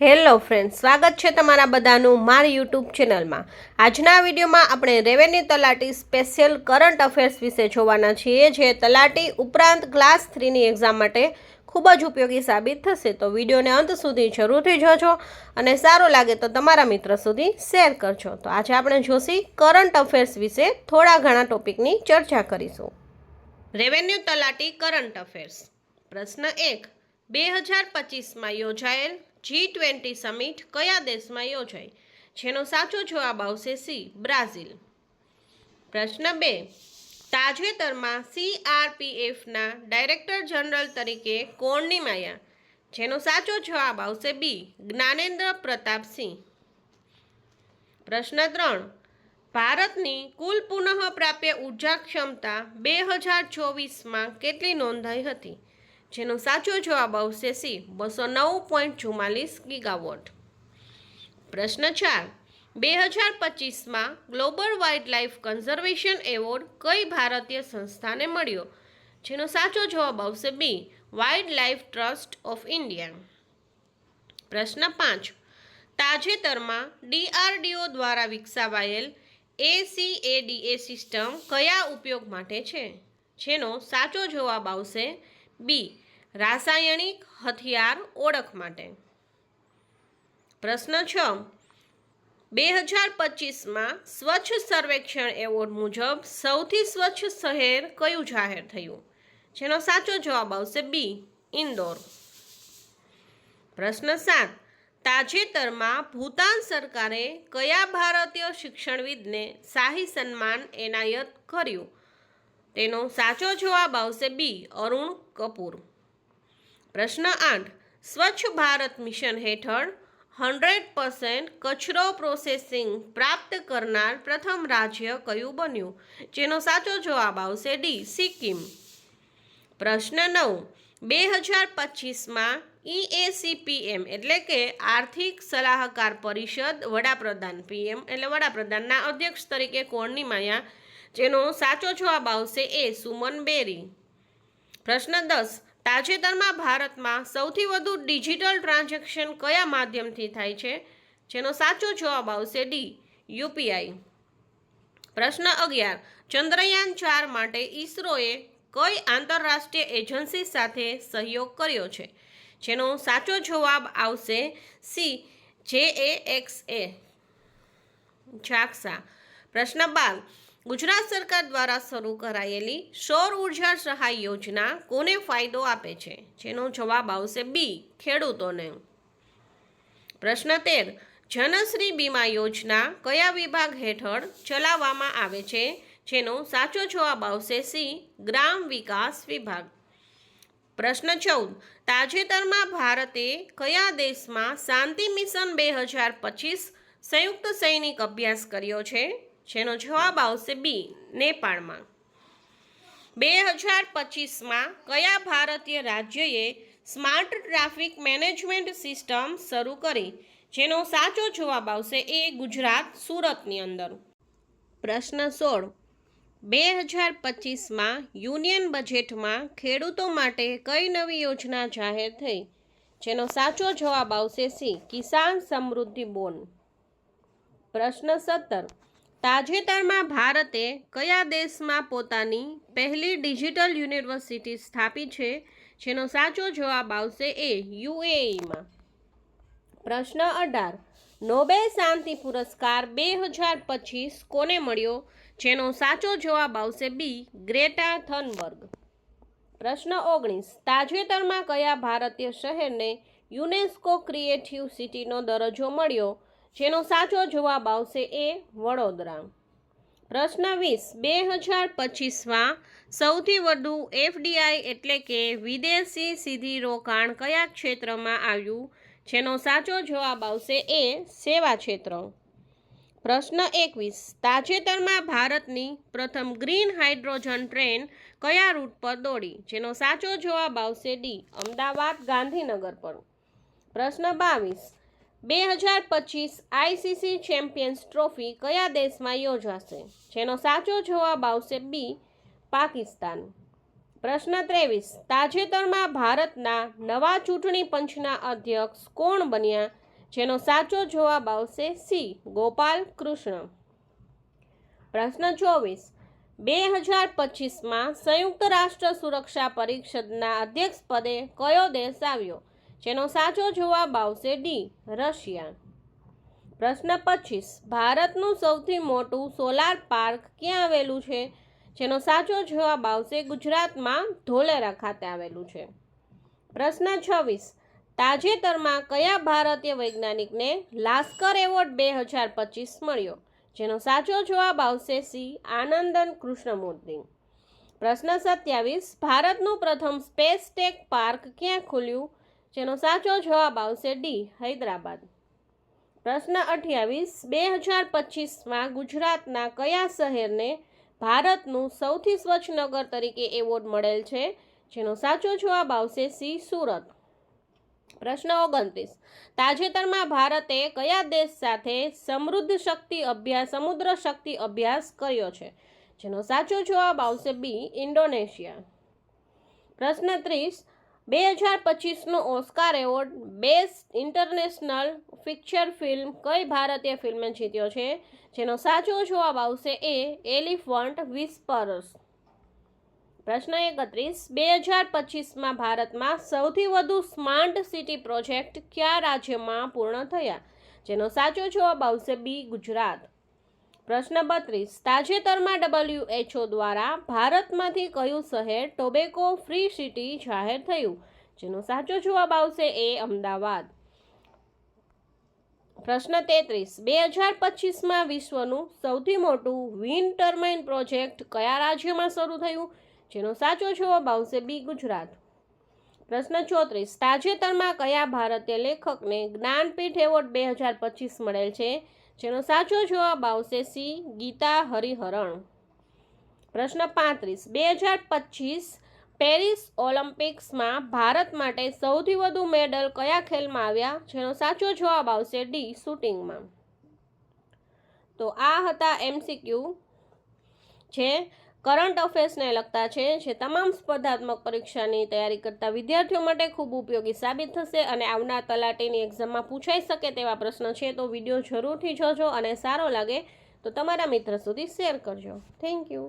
Hello friend સ્વાગત છે તમારા બધાનું મારી યુટ્યુબ ચેનલમાં. આજના વિડીયોમાં આપણે રેવન્યુ તલાટી સ્પેશિયલ કરંટ અફેર્સ વિશે જોવાના છીએ, જે તલાટી ઉપરાંત ક્લાસ થ્રીની એક્ઝામ માટે ખૂબ જ ઉપયોગી સાબિત થશે. તો વિડીયોને અંત સુધી જરૂરથી જોજો અને સારું લાગે તો તમારા મિત્ર સુધી શેર કરજો. તો આજે આપણે જોશી કરંટ અફેર્સ વિશે થોડા ઘણા ટોપિકની ચર્ચા કરીશું. રેવન્યુ તલાટી કરંટ અફેર્સ. પ્રશ્ન એક, બે હજાર પચીસમાં યોજાયેલ જી ટ્વેન્ટી સમિટ કયા દેશમાં યોજાઈ? જેનો સાચો જવાબ આવશે સી, બ્રાઝિલ. પ્રશ્ન બે, તાજેતરમાં સીઆરપીએફના ડાયરેક્ટર જનરલ તરીકે કોણ નિમાયા? જેનો સાચો જવાબ આવશે બી, જ્ઞાનેન્દ્ર પ્રતાપસિંહ પ્રશ્ન ત્રણ, ભારતની કુલ પુનઃપ્રાપ્ય ઊર્જા ક્ષમતા બે હજાર ચોવીસમાં કેટલી નોંધાઈ હતી? જેનો સાચો જવાબ આવશે સી, બસો નવ પોઈન્ટ ચુમ્માલીસ ગીગાવોટ. પ્રશ્ન ચાર, બે હજાર પચીસમાં global wild life conservation award કઈ ભારતીય સંસ્થાને મળ્યો? જેનો સાચો જવાબ આવશે B wild life trust of India. પ્રશ્ન પાંચ, તાજેતરમાં ડીઆરડીઓ દ્વારા વિકસાવાયેલ એસીએડીએ સિસ્ટમ કયા ઉપયોગ માટે છે? જેનો સાચો જવાબ આવશે બી, રાસાયણિક હથિયાર ઓળખ માટે. પ્રશ્ન છ, બે હજાર પચીસમાં સ્વચ્છ સર્વેક્ષણ એવોર્ડ મુજબ સૌથી સ્વચ્છ શહેર કયું જાહેર થયું? જેનો સાચો જવાબ આવશે બી, ઇન્દોર. પ્રશ્ન સાત, તાજેતરમાં ભૂતાન સરકારે કયા ભારતીય શિક્ષણવિદને શાહી સન્માન એનાયત કર્યું? તેનો સાચો જવાબ આવશે બી, અરુણ કપૂર. પ્રશ્ન આઠ, સ્વચ્છ ભારત મિશન હેઠળ હંડ્રેડ પર્સન્ટ કચરો પ્રોસેસિંગ પ્રાપ્ત કરનાર પ્રથમ રાજ્ય કયું બન્યું? જેનો સાચો જવાબ આવશે ડી, સિક્કિમ. પ્રશ્ન નવ, બે હજાર પચીસમાં ઈએસીપીએમ એટલે કે આર્થિક સલાહકાર પરિષદ વડાપ્રધાન પીએમ એટલે વડાપ્રધાનના અધ્યક્ષ તરીકે કોણની નિમાયા જેનો સાચો જવાબ આવશે એ સુમન બેરી. પ્રશ્ન દસ, તાજેતરમાં ભારતમાં સૌથી વધુ ડિજિટલ ટ્રાન્ઝેક્શન કયા માધ્યમથી થાય છે? જેનો સાચો જવાબ આવશે ડી, યુપીઆઈ. પ્રશ્ન અગિયાર, ચંદ્રયાન ચાર માટે ઈસરોએ કઈ આંતરરાષ્ટ્રીય એજન્સી સાથે સહયોગ કર્યો છે? જેનો સાચો જવાબ આવશે સી જે એ એક્સ એ જાક્સા પ્રશ્ન બાર ગુજરાત સરકાર દ્વારા શરૂ કરાયેલી સૌર ઊર્જા સહાય યોજના કોને ફાયદો આપે છે? જેનો જવાબ આવશે બી ખેડૂતોને. પ્રશ્ન તેર, જનશ્રી બીમા યોજના કયા વિભાગ હેઠળ ચલાવવામાં આવે છે? જેનો સાચો જવાબ આવશે સી ગ્રામ વિકાસ વિભાગ. પ્રશ્ન ચૌદ, તાજેતરમાં ભારતે કયા દેશમાં શાંતિ મિશન બે હજાર પચીસ સંયુક્ત સૈનિક અભ્યાસ કર્યો છે? જેનો જવાબ આવશે બી, નેપાળમાં. બે હજાર પચીસમાં કયા ભારતીય રાજ્યએ સ્માર્ટ ટ્રાફિક મેનેજમેન્ટ સિસ્ટમ શરૂ કરી? જેનો સાચો જવાબ આવશે એ ગુજરાત, સુરતની અંદર. પ્રશ્ન સોળ. બે હજાર પચીસમાં યુનિયન બજેટમાં ખેડૂતો માટે કઈ નવી યોજના જાહેર થઈ? જેનો સાચો જવાબ આવશે સી, કિસાન સમૃદ્ધિ બોન. પ્રશ્ન સત્તર. તાજેતરમાં ભારતે કયા દેશમાં પોતાની પહેલી ડિજિટલ યુનિવર્સિટી સ્થાપી છે? જેનો સાચો જવાબ આવશે એ યુએઈમાં. પ્રશ્ન અઢાર. નોબેલ શાંતિ પુરસ્કાર બે હજાર પચીસ કોને મળ્યો? જેનો સાચો જવાબ આવશે બી ગ્રેટા થનબર્ગ. પ્રશ્ન ઓગણીસ. તાજેતરમાં કયા ભારતીય શહેરને યુનેસ્કો ક્રિએટિવ સિટીનો દરજ્જો મળ્યો? જેનો સાચો જવાબ આવશે એ વડોદરા. પ્રશ્ન વીસ, બે હજાર પચીસમાં સૌથી વધુ એફડીઆઈ એટલે કે વિદેશી સીધી રોકાણ કયા ક્ષેત્રમાં આવ્યું? જેનો સાચો જવાબ આવશે એ સેવા ક્ષેત્ર. પ્રશ્ન એકવીસ, તાજેતરમાં ભારતની પ્રથમ ગ્રીન હાઇડ્રોજન ટ્રેન કયા રૂટ પર દોડી? જેનો સાચો જવાબ આવશે ડી, અમદાવાદ ગાંધીનગર પર. પ્રશ્ન બાવીસ બે હજાર પચીસ આઈસીસી ચેમ્પિયન્સ ટ્રોફી કયા દેશમાં યોજાશે? જેનો સાચો જવાબ આવશે બી, પાકિસ્તાન. પ્રશ્ન ત્રેવીસ. તાજેતરમાં ભારતના નવા ચૂંટણી પંચના અધ્યક્ષ કોણ બન્યા? જેનો સાચો જવાબ આવશે સી, ગોપાલ કૃષ્ણ. પ્રશ્ન ચોવીસ. બે હજાર પચીસમાં સંયુક્ત રાષ્ટ્ર સુરક્ષા પરિષદના અધ્યક્ષ પદે કયો દેશ આવ્યો? જેનો સાચો જવાબ આવશે ડી, રશિયા. પ્રશ્ન પચીસ, ભારતનું સૌથી મોટું સોલાર પાર્ક ક્યાં આવેલું છે? જેનો સાચો જવાબ આવશે ગુજરાતમાં ધોલેરા ખાતે આવેલું છે. પ્રશ્ન છવ્વીસ, તાજેતરમાં કયા ભારતીય વૈજ્ઞાનિકને લાસ્કર એવોર્ડ બે હજાર પચીસ મળ્યો? જેનો સાચો જવાબ આવશે સી, આનંદન કૃષ્ણમૂર્તિ. પ્રશ્ન સત્યાવીસ, ભારતનું પ્રથમ સ્પેસ ટેક પાર્ક ક્યાં ખુલ્યું? જેનો સાચો જવાબ આવશે ડી, હૈદરાબાદ. પ્રશ્ન અઠ્યાવીસ, બે હજાર પચીસમાં ગુજરાતના કયા શહેરને ભારતનું સૌથી સ્વચ્છ નગર તરીકે એવોર્ડ મળેલ છે? જેનો સાચો જવાબ આવશે સી, સુરત. પ્રશ્ન ઓગણત્રીસ, તાજેતરમાં ભારતે કયા દેશ સાથે સમૃદ્ધ શક્તિ અભ્યાસ, સમુદ્ર શક્તિ અભ્યાસ કર્યો છે? જેનો સાચો જવાબ આવશે બી, ઇન્ડોનેશિયા. પ્રશ્ન ત્રીસ બે હજાર પચીસનો Oscar award best international feature film કઈ ભારતીય ફિલ્મે જીત્યો છે? જેનો સાચો જવાબ આવશે એ એલિફન્ટ વિસ્પરસ. પ્રશ્ન એકત્રીસ. બે હજાર પચીસમાં ભારતમાં સૌથી વધુ સ્માર્ટ સિટી પ્રોજેક્ટ કયા રાજ્યમાં પૂર્ણ થયા? જેનો સાચો જવાબ આવશે બી ગુજરાત. પ્રશ્ન બત્રીસ. તાજેતરમાં ડબલ્યુએચઓ દ્વારા ભારતમાંથી કયું શહેર ટોબેકો ફ્રી સિટી જાહેર થયું? જેનો સાચો જવાબ આવશે એ અમદાવાદ. પ્રશ્ન તેત્રીસ. બે હજાર પચીસમાં વિશ્વનું સૌથી મોટું વિન્ડ ટર્માઇન પ્રોજેક્ટ કયા રાજ્યમાં શરૂ થયું? જેનો સાચો જવાબ આવશે બી ગુજરાત. પ્રશ્ન ચોત્રીસ. તાજેતરમાં કયા ભારતીય લેખકને જ્ઞાનપીઠ એવોર્ડ બે હજાર પચીસ મળેલ છે? જેનો સાચો જવાબ આવશે સી, ગીતા હરિહરણ. પ્રશ્ન પાંત્રીસ. બે હજાર પચીસ પેરિસ ઓલિમ્પિક્સમાં ભારત માટે સૌથી વધુ મેડલ કયા ખેલમાં આવ્યા? જેનો સાચો જવાબ આવશે ડી, શૂટિંગમાં. તો આ હતા એમસીક્યુ જે કરંટ અફેર્સને લગતા છે જે તમામ સ્પર્ધાત્મક પરીક્ષાની તૈયારી કરતા વિદ્યાર્થીઓ માટે ખૂબ ઉપયોગી સાબિત થશે અને આવનાર તલાટીની એક્ઝામમાં પૂછાઈ શકે તેવા પ્રશ્ન છે તો વીડિયો જરૂરથી જોજો અને સારો લાગે તો તમારા મિત્ર સુધી શેર કરજો. Thank you